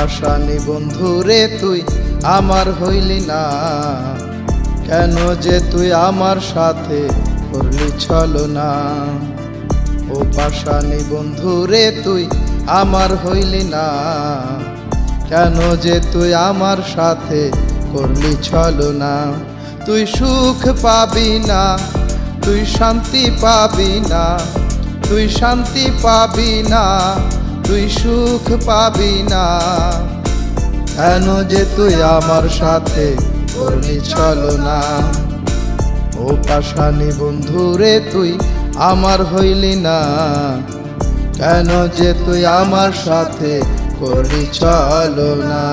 পাশানি বন্ধু রে তুই, আমার হইলি না। কেন যে তুই আমার সাথে করলি চলো না ও পাশানি বন্ধু রে তুই, আমার হইলি না। কেন যে তুই আমার সাথে করলি চলো না তুই সুখ পাবি না, তুই শান্তি পাবি না, তুই শান্তি পাবি না। তুই সুখ পাবি না। কেন যে তুই আমার সাথে করলি চলো না? ও পাশানি বন্ধু রে, তুই আমার হইলি না। কেন যে তুই আমার সাথে করলি চলো না?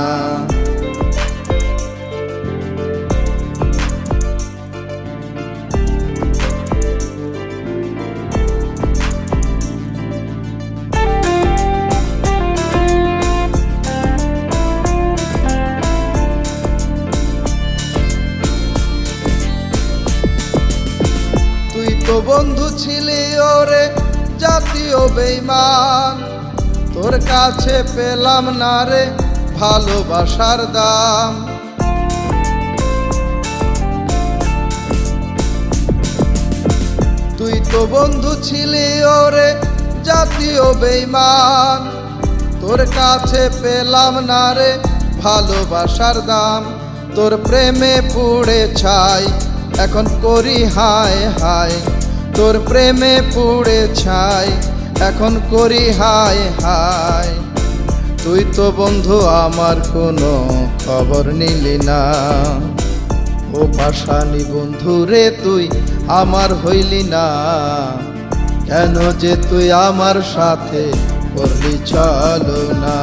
তো বন্ধু ছিলি ওরে, জাতীয় বেইমান। তোর কাছে পেলাম না রে ভালোবাসার দাম। তুই তো বন্ধু ছিলি ওরে, জাতীয় বেইমান। তোর কাছে পেলাম না রে ভালোবাসার দাম। তোর প্রেমে পুড়ে ছাই এখন করি হায় হায়, তোর প্রেমে পুড়ে ছাই। এখন করি হায় হায়, তুই তো বন্ধু, আমার কোনো খবর নিলি না। ও পাশানি বন্ধু রে, তুই আমার হইলি না। কেন যে তুই আমার সাথে করলি চলো না।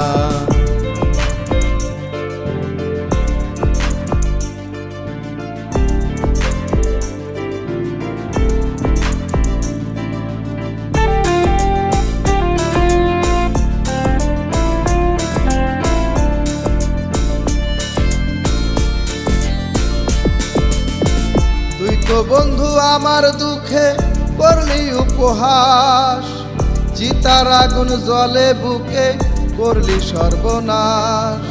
তো বন্ধু, আমার দুঃখে করলি উপহাস। চিতার আগুন জলে বুকে করলি সর্বনাশ।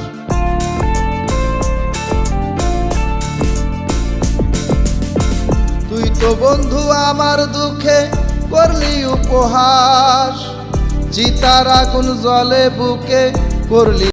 তুই তো বন্ধু, আমার দুঃখে করলি উপহাস। চিতার আগুন জলে বুকে করলি